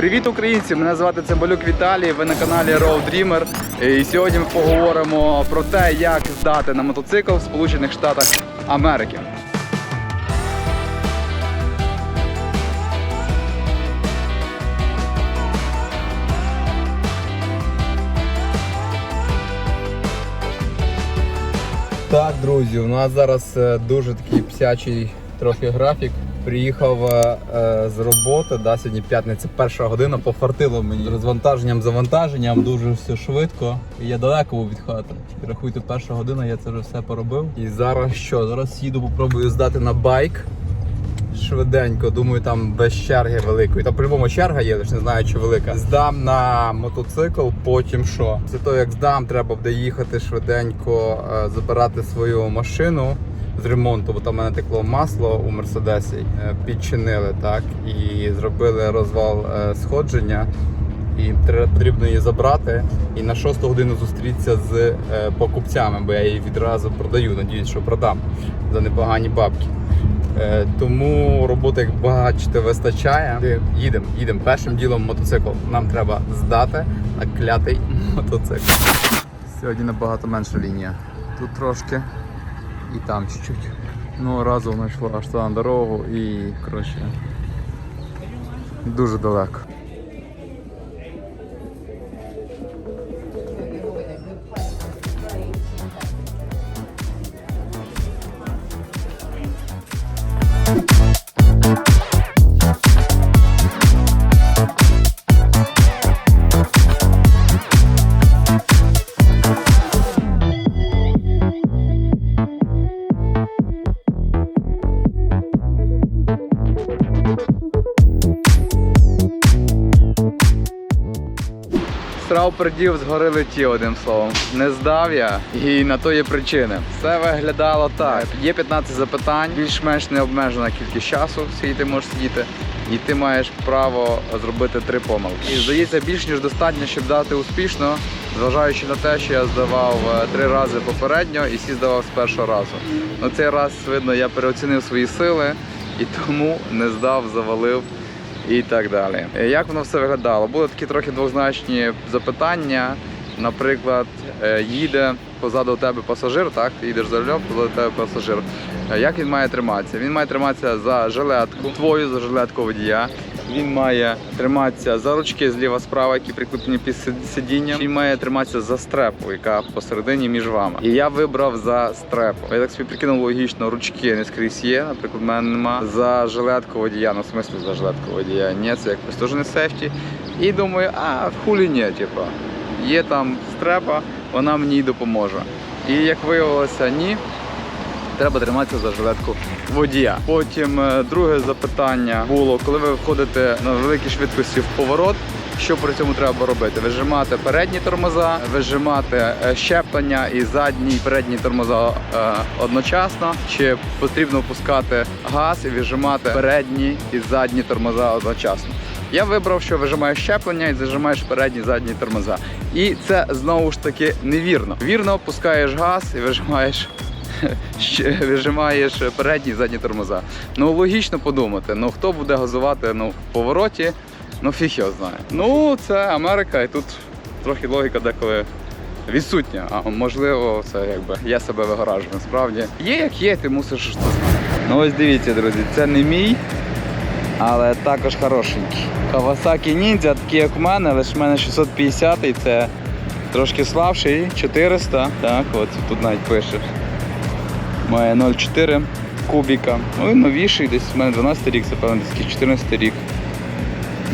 Привіт, українці! Мене звати Цимбалюк Віталій. Ви на каналі Road Dreamer. І сьогодні ми поговоримо про те, як здати на мотоцикл в Сполучених Штатах Америки. Так, друзі, у нас зараз е, дуже такий псячий трохи графік. Приїхав е, е, з роботи, да, сьогодні п'ятниця, перша година, пофартило мені розвантаженням, завантаженням, дуже все швидко. І Я далеко був від хати. Рахуйте, перша година, я це вже все поробив. І зараз що? Зараз їду, попробую здати на байк. Швиденько, думаю, там без черги великої. Там по-любому черга є, лише не знаю, чи велика. Здам на мотоцикл, потім що? Після того, як здам, треба буде їхати швиденько, е, забирати свою машину з ремонту, бо там мене текло масло у Мерседесі. Е, Підчинили так і зробили розвал е, сходження. І потрібно її забрати і на шосту годину зустрітися з е, покупцями, бо я її відразу продаю. Надіюсь, що продам за непогані бабки. Тому роботи, як бачите, вистачає. Їдемо, їдемо. Першим ділом мотоцикл. Нам треба здати на клятий мотоцикл. Сьогодні набагато менша лінія. Тут трошки і там чуть-чуть. Ну, разом знайшла аж на дорогу і коротше дуже далеко. Придів, згори летів, одним словом. Не здав я, і на то є причини. Все виглядало так. Є 15 запитань, більш-менш необмежена кількість часу, скільки ти можеш сидіти, і ти маєш право зробити три помилки. І здається, більш ніж достатньо, щоб дати успішно, зважаючи на те, що я здавав е, три рази попередньо і всі здавав з першого разу. На цей раз видно, я переоцінив свої сили і тому не здав, завалив і так далі. Е, Як воно все виглядало? Були такі трохи двозначні запитання. Наприклад, е, їде позаду тебе пасажир, так? Ти їдеш за рулем, позаду тебе пасажир. Е, Як він має триматися? Він має триматися за жилетку, твою за жилетку водія. Він має триматися за ручки зліва справа, які прикріплені під сид- сидінням. Він має триматися за стрепу, яка посередині між вами. І я вибрав за стрепу. Я так собі прикинув логічно, ручки не скрізь є. Наприклад, в мене нема за жилетку водія. Ну, в смислі за жилетку водія. Ні, це якось теж не сефті. І думаю, а хулі ні, типу. Є там стрепа, вона мені й допоможе. І як виявилося, ні треба триматися за жилетку водія. Потім е, друге запитання було, коли ви входите на великій швидкості в поворот. Що при цьому треба робити? Вижимати передні тормоза, вижимати е, щеплення і задні і передні тормоза е, одночасно. Чи потрібно пускати газ і вижимати передні і задні тормоза одночасно? Я вибрав, що вижимаєш щеплення і зажимаєш передні задні тормоза. І це знову ж таки невірно. Вірно пускаєш газ і вижимаєш вижимаєш передні і задні тормоза. Ну логічно подумати, ну хто буде газувати ну, в повороті, ну фіг його знає. Ну це Америка, і тут трохи логіка деколи відсутня. А можливо, це якби я себе вигоражу. Насправді є як є, ти мусиш знати. Ну ось дивіться, друзі, це не мій. Але також хорошенький. Kawasaki Ninja, такий як в мене, лише в мене 650 і це трошки слабший, 400. Так, от тут навіть пише має 0,4 кубіка. Ну і новіший, десь в мене 12 рік, це певно, десь 14 рік.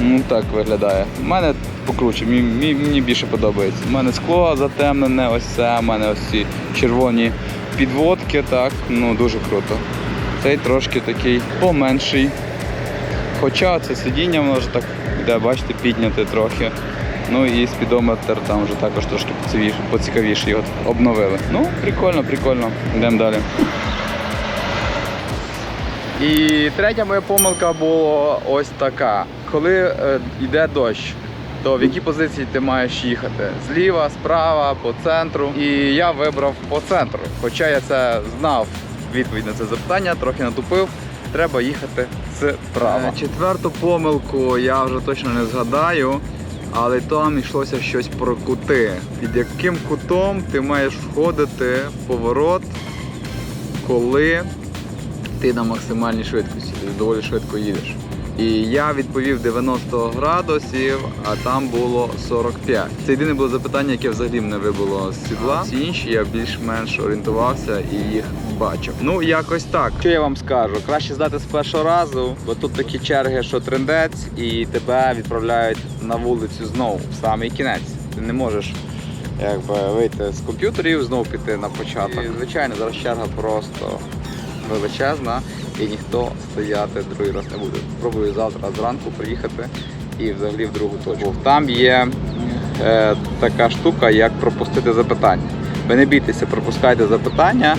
Ну так виглядає. У мене покруче, мені, мені, більше подобається. У мене скло затемнене, ось це, у мене ось ці червоні підводки, так, ну дуже круто. Цей трошки такий поменший. Хоча це сидіння воно вже так йде, бачите, підняте трохи. Ну і спідометр там вже також трошки поцікавіше, його обновили. Ну, прикольно, прикольно. Йдемо далі. І третя моя помилка була ось така. Коли е, йде дощ, то в якій позиції ти маєш їхати? Зліва, справа, по центру. І я вибрав по центру. Хоча я це знав відповідь на це запитання, трохи натупив. треба їхати справа. Четверту помилку я вже точно не згадаю, але там йшлося щось про кути. Під яким кутом ти маєш входити в поворот, коли ти на максимальній швидкості, ти доволі швидко їдеш. І я відповів 90 градусів, а там було 45. Це єдине було запитання, яке взагалі мене вибило з сідла. Всі інші я більш-менш орієнтувався і їх бачив. Ну якось так. Що я вам скажу? Краще здати з першого разу, бо тут такі черги, що трендець, і тебе відправляють на вулицю знову в самий кінець. Ти не можеш якби вийти з комп'ютерів, знову піти на початок. І, звичайно, зараз черга просто величезна і ніхто стояти другий раз не буде. Спробую завтра зранку приїхати і взагалі в другу точку. Там є е, така штука, як пропустити запитання. Ви не бійтеся, пропускайте запитання.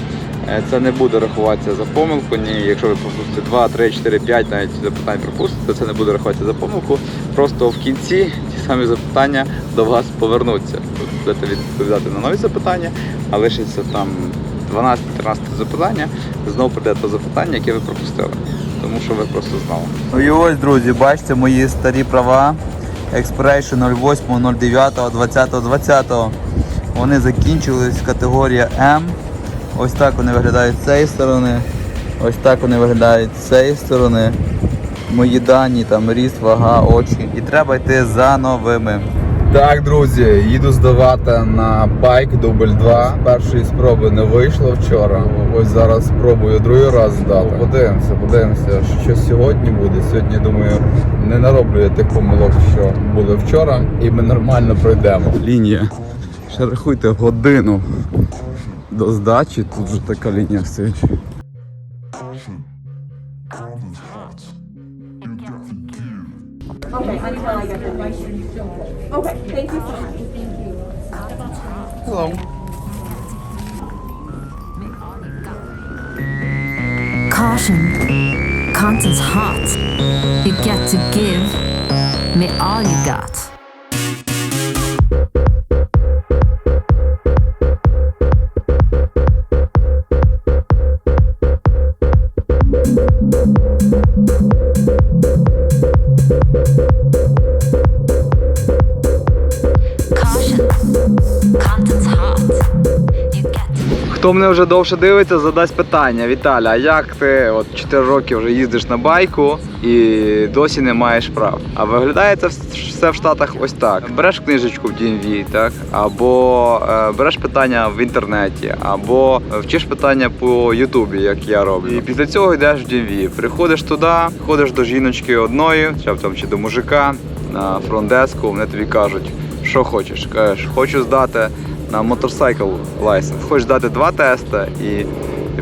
Е, Це не буде рахуватися за помилку. Ні, якщо ви пропустите 2, 3, 4, 5 навіть запитань пропустите, це не буде рахуватися за помилку. Просто в кінці ті самі запитання до вас повернуться. Будете відповідати на нові запитання, а лишиться там 12-13 запитання, знову прийде те запитання, яке ви пропустили. Тому що ви просто знали. Ну і ось, друзі, бачите мої старі права. Expiration 08, 09, 20, 20. Вони закінчились, категорія М. Ось так вони виглядають з цієї сторони. Ось так вони виглядають з цієї сторони. Мої дані, там ріст, вага, очі. І треба йти за новими. Так, друзі, їду здавати на байк дубль 2. Першої спроби не вийшло вчора. Ось зараз спробую другий раз здати. Подивимося, подивимося, що сьогодні буде. Сьогодні, думаю, не нароблю я тих помилок, що були вчора, і ми нормально пройдемо. Лінія. Ще рахуйте годину до здачі. Тут вже така лінія стоїть. Okay, until I get the. Okay, thank you so much. Thank you. Hello. Caution. Content's hot. You get to give me all you got. Хто мене вже довше дивиться, задасть питання. Віталя, а як ти от 4 роки вже їздиш на байку і досі не маєш прав? А виглядає це все в Штатах ось так: береш книжечку в DMV, так, або е, береш питання в інтернеті, або вчиш питання по Ютубі, як я роблю. І після цього йдеш в DMV. Приходиш туди, ходиш до жіночки одної, чи там чи до мужика на фронтдеску, вони тобі кажуть, що хочеш. Кажеш, хочу здати на мотоцикл лайсенс. Хочеш дати два тести і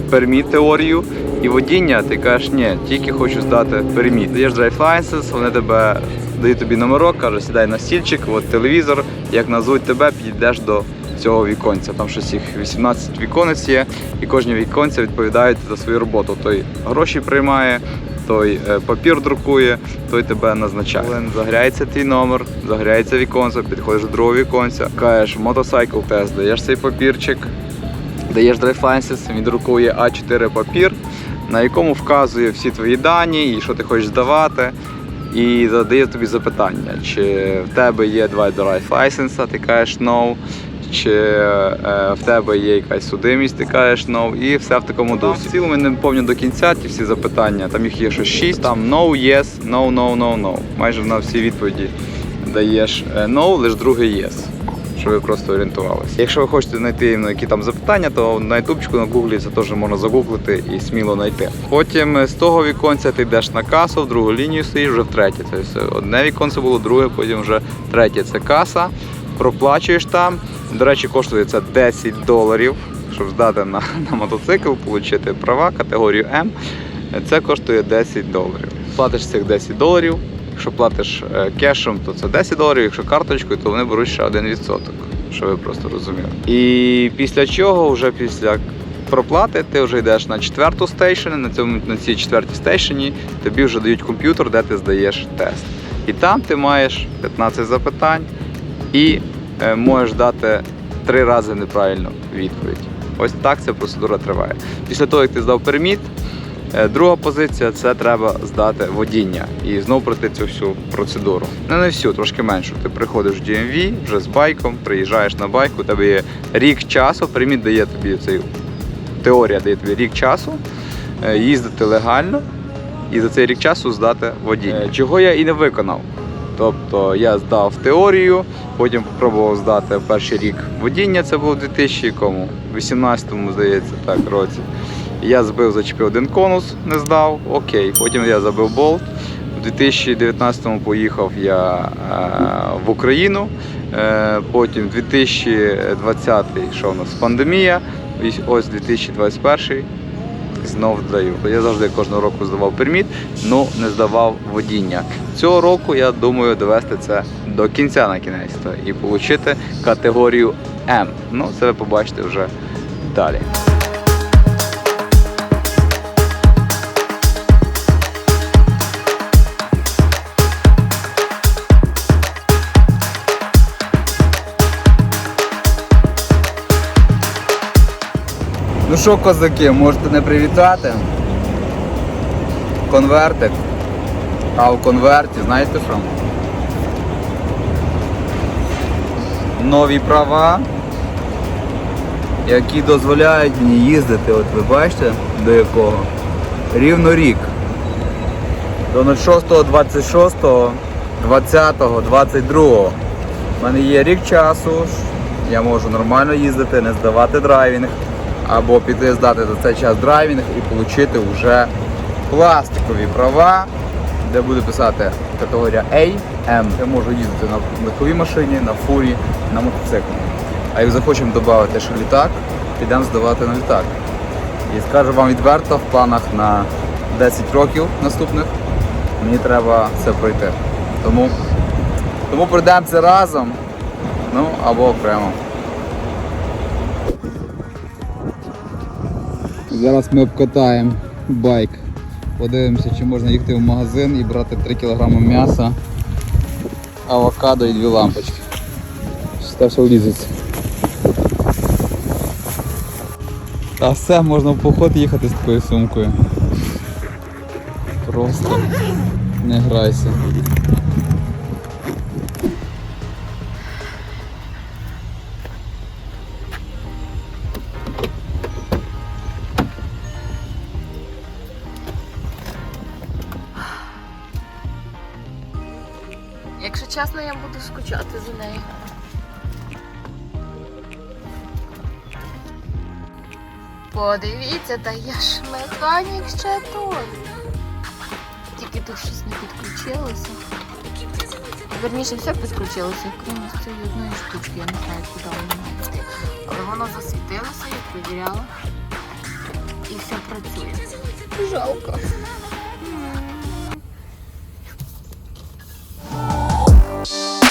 перміт теорію і водіння, ти кажеш, ні, тільки хочу здати перміт. Даєш драйв лайсенс, вони тебе дають тобі номерок, кажуть, сідай на стільчик, от телевізор, як назвуть тебе, підійдеш до цього віконця. Там щось їх 18 віконець є, і кожні віконця відповідають за свою роботу. Той гроші приймає, той е, папір друкує, той тебе назначає. Загряється твій номер, загряється віконце, підходиш до другого віконця, кажеш мотоцикл тест, даєш цей папірчик, даєш драйфлайсенс, він друкує А4 папір, на якому вказує всі твої дані і що ти хочеш здавати. І задає тобі запитання, чи в тебе є два drive license, ти кажеш no, чи е, в тебе є якась судимість, ти кажеш no, і все в такому дусі. В цілому не пам'ятаю до кінця ті всі запитання, там їх є ще 6, там no, yes, no, no, no, no. Майже на всі відповіді даєш е, no, лише другий yes. Щоб ви просто орієнтувалися. Якщо ви хочете знайти які там запитання, то на ютубчику, на гуглі це теж можна загуглити і сміло знайти. Потім е, з того віконця ти йдеш на касу, в другу лінію стоїш вже в третє. Тобто одне віконце було, друге, потім вже третє. Це каса. Проплачуєш там. До речі, коштує це 10 доларів, щоб здати на, на мотоцикл, отримати права категорію М. Це коштує 10 доларів. Платиш цих 10 доларів. Якщо платиш е, кешем, то це 10 доларів, якщо карточкою, то вони беруть ще 1%, щоб ви просто розуміли. І після чого, вже після проплати, ти вже йдеш на четверту стейшн, на цьому на цій четвертій стейшені тобі вже дають комп'ютер, де ти здаєш тест. І там ти маєш 15 запитань і можеш дати три рази неправильну відповідь. Ось так ця процедура триває. Після того, як ти здав перміт, Е, Друга позиція це треба здати водіння і знову пройти цю всю процедуру. Ну не всю, трошки меншу. Ти приходиш в DMV вже з байком, приїжджаєш на байк, у тебе є рік часу, приміт дає тобі цей теорія дає тобі рік часу е, їздити легально і за цей рік часу здати водіння. Е, Чого я і не виконав. Тобто я здав теорію, потім спробував здати перший рік водіння, це було у 2018, здається, так, році. Я збив, зачепив один конус, не здав, окей. Потім я забив болт. У 2019-му поїхав я е, в Україну. Е, потім 2020 що у нас пандемія. Ось 2021 знов здаю. Я завжди кожного року здавав перміт, але не здавав водіння. Цього року я думаю довести це до кінця на кінець і отримати категорію М. Ну, це ви побачите вже далі. Ну що, козаки, можете не привітати? Конвертик. А в конверті, знаєте що? Нові права, які дозволяють мені їздити, от ви бачите, до якого? Рівно рік. До 06, 26, 20, 22. У мене є рік часу, я можу нормально їздити, не здавати драйвінг, або піти здати за цей час драйвінг і отримати вже пластикові права, де буде писати категорія A, M. Я можу їздити на легковій машині, на фурі, на мотоциклі. А як захочемо додати ще літак, підемо здавати на літак. І скажу вам відверто, в планах на 10 років наступних мені треба це пройти. Тому, тому пройдемо це разом, ну або окремо. Зараз ми обкатаємо байк. Подивимося, чи можна їхати в магазин і брати 3 кг м'яса, авокадо і дві лампочки. Все, влізеться. Та все, можна в поход їхати з такою сумкою. Просто не грайся. Чесно, я буду скучати за нею. Подивіться, та я ж механік ще той. Тільки тут щось не підключилося. Верніше, все підключилося, крім цієї одної штучки, я не знаю, куди йти. Але воно засвітилося, я перевіряла. І все працює. Жалко. Música